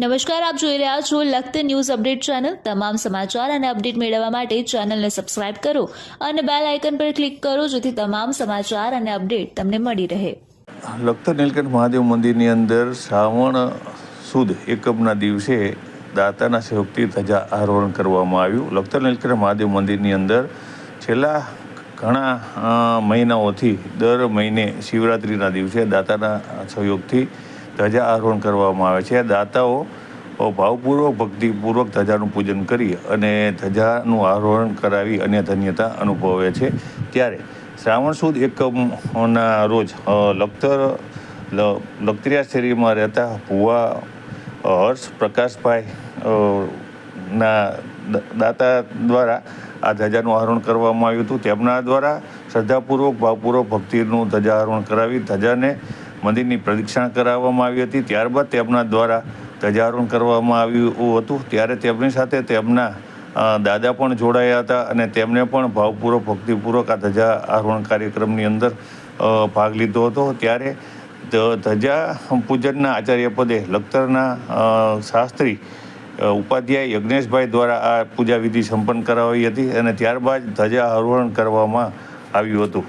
નમસ્કાર, આપ જોઈ રહ્યા છો લખત ન્યૂઝ અપડેટ ચેનલ. તમામ સમાચાર અને અપડેટ મેળવવા માટે ચેનલને સબસ્ક્રાઇબ કરો અને બેલ આઇકન પર ક્લિક કરો જેથી તમામ સમાચાર અને અપડેટ તમને મળી રહે. લખતર નીલકંઠ મહાદેવ મંદિરની અંદર શ્રાવણ સુદ એકમના દિવસે દાતાના સહયોગથી ધજા આરોહણ કરવામાં આવ્યું. લખતર નીલકંઠ મહાદેવ મંદિરની અંદર છેલ્લા ઘણા મહિનાઓથી દર મહિને શિવરાત્રિના દિવસે દાતાના સહયોગથી ધજા આરોહણ કરવામાં આવે છે. દાતાઓ ભાવપૂર્વક ભક્તિપૂર્વક ધજાનું પૂજન કરી અને ધજાનું આરોહણ કરાવી અને ધન્યતા અનુભવે છે. ત્યારે શ્રાવણ સુદ એકમના રોજ લખતર લખતરિયા શેરીમાં રહેતા ભુવા હર્ષ પ્રકાશભાઈ ના દાતા દ્વારા આ ધજાનું આરોહણ કરવામાં આવ્યું હતું. તેમના દ્વારા શ્રદ્ધાપૂર્વક, ભાવપૂર્વક ભક્તિનું ધજા આરોહણ કરાવી ધજાને મંદિરની પ્રદક્ષિણા કરાવવામાં આવી હતી. ત્યારબાદ તેમના દ્વારા ધજારોહણ કરવામાં આવ્યું હતું. ત્યારે તેમની સાથે તેમના દાદા પણ જોડાયા હતા અને તેમને પણ ભાવપૂર્વક, ભક્તિપૂર્વક આ ધજા આરોહણ કાર્યક્રમની અંદર ભાગ લીધો હતો. ત્યારે ધજા પૂજનના આચાર્ય પદે લખતરના શાસ્ત્રી ઉપાધ્યાય યજ્ઞેશભાઈ દ્વારા આ પૂજા વિધિ સંપન્ન કરાવી હતી અને ત્યારબાદ ધજા આરોહણ કરવામાં આવ્યું હતું.